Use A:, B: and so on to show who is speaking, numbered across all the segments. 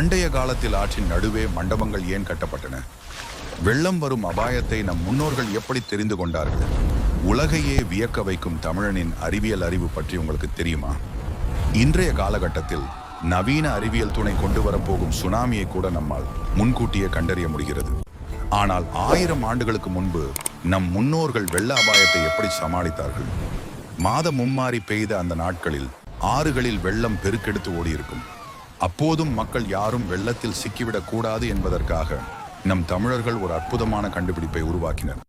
A: பண்டைய காலத்தில் ஆற்றின் நடுவே மண்டபங்கள் ஏன் கட்டப்பட்டன? வெள்ளம் வரும் அபாயத்தை நம் முன்னோர்கள் எப்படி தெரிந்து கொண்டார்கள்? உலகையே வியக்க வைக்கும் தமிழனின் அறிவியல் அறிவு பற்றி உங்களுக்கு தெரியுமா? இன்றைய காலகட்டத்தில் நவீன அறிவியல் துணை கொண்டு வரப்போகும் சுனாமியை கூட நம்மால் முன்கூட்டியே கண்டறிய முடிகிறது. ஆனால் ஆயிரம் ஆண்டுகளுக்கு முன்பு நம் முன்னோர்கள் வெள்ள அபாயத்தை எப்படி சமாளித்தார்கள்? மாத மும்மாறி பெய்த அந்த நாட்களில் ஆறுகளில் வெள்ளம் பெருக்கெடுத்து ஓடியிருக்கும். அப்போதும் மக்கள் யாரும் வெள்ளத்தில் சிக்கிவிடக் கூடாது என்பதற்காக நம் தமிழர்கள் ஒரு அற்புதமான கண்டுபிடிப்பை உருவாக்கினர்.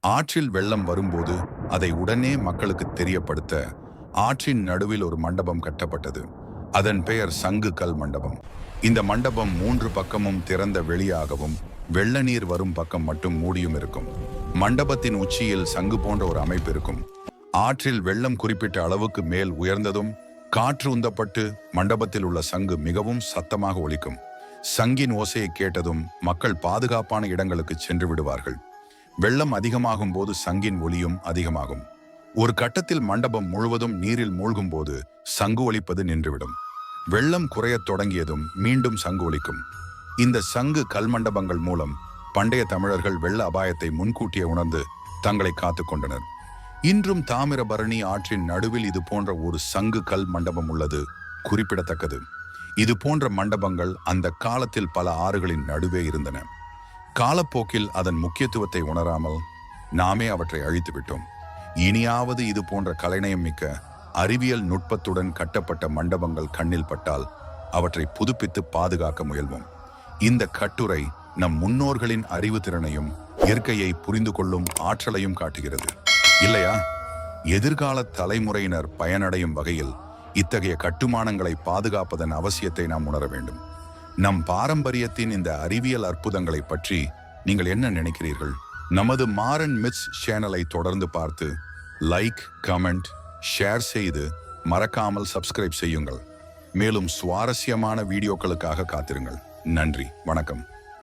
A: ஆற்றில் வெள்ளம் வரும்போது அதை உடனே மக்களுக்கு தெரியப்படுத்த ஆற்றின் நடுவில் ஒரு மண்டபம் கட்டப்பட்டது. அதன் பெயர் சங்கு கல் மண்டபம். இந்த மண்டபம் மூன்று பக்கமும் திறந்த வெளியாகவும் வெள்ள நீர் வரும் பக்கம் மட்டும் மூடியும் இருக்கும். மண்டபத்தின் உச்சியில் சங்கு போன்ற ஒரு அமைப்பு இருக்கும். ஆற்றில் வெள்ளம் குறிப்பிட்ட அளவுக்கு மேல் உயர்ந்ததும் காற்று உந்தப்பட்டு மண்டபத்தில் உள்ள சங்கு மிகவும் சத்தமாக ஒலிக்கும். சங்கின் ஓசையை கேட்டதும் மக்கள் பாதுகாப்பான இடங்களுக்கு சென்று விடுவார்கள். வெள்ளம் அதிகமாகும் போது சங்கின் ஒலியும் அதிகமாகும். ஒரு கட்டத்தில் மண்டபம் முழுவதும் நீரில் மூழ்கும் போது சங்கு ஒலிப்பது நின்றுவிடும். வெள்ளம் குறையத் தொடங்கியதும் மீண்டும் சங்கு ஒலிக்கும். இந்த சங்கு கல் மண்டபங்கள் மூலம் பண்டைய தமிழர்கள் வெள்ள அபாயத்தை முன்கூட்டியே உணர்ந்து தங்களை காத்துக் கொண்டனர். இன்றும் தாமிரபரணி ஆற்றின் நடுவில் இது போன்ற ஒரு சங்கு கல் மண்டபம் உள்ளது குறிப்பிடத்தக்கது. இது போன்ற மண்டபங்கள் அந்த காலத்தில் பல ஆறுகளின் நடுவே இருந்தன. காலப்போக்கில் அதன் முக்கியத்துவத்தை உணராமல் நாமே அவற்றை அழித்துவிட்டோம் இனியாவது இது போன்ற கலைநயம் மிக்க அறிவியல் நுட்பத்துடன் கட்டப்பட்ட மண்டபங்கள் கண்ணில் பட்டால் அவற்றை புதுப்பித்து பாதுகாக்க முயல்வோம். இந்த கட்டுரை நம் முன்னோர்களின் அறிவு திறனையும் இயற்கையை புரிந்து கொள்ளும் ஆற்றலையும் காட்டுகிறது. இல்லையா? எதிர்கால தலைமுறையினர் பயனடையும் வகையில் இத்தகைய கட்டுமானங்களை பாதுகாப்பதன் அவசியத்தை நாம் உணர வேண்டும். நம் பாரம்பரியத்தின் இந்த அறிவியல் அற்புதங்களை பற்றி நீங்கள் என்ன நினைக்கிறீர்கள்? நமது மாறன் மிட்ஸ் சேனலை தொடர்ந்து பார்த்து லைக் கமெண்ட் ஷேர் செய்து மறக்காமல் சப்ஸ்கிரைப் செய்யுங்கள். மேலும் சுவாரஸ்யமான வீடியோக்களுக்காக காத்திருங்கள். நன்றி. வணக்கம்.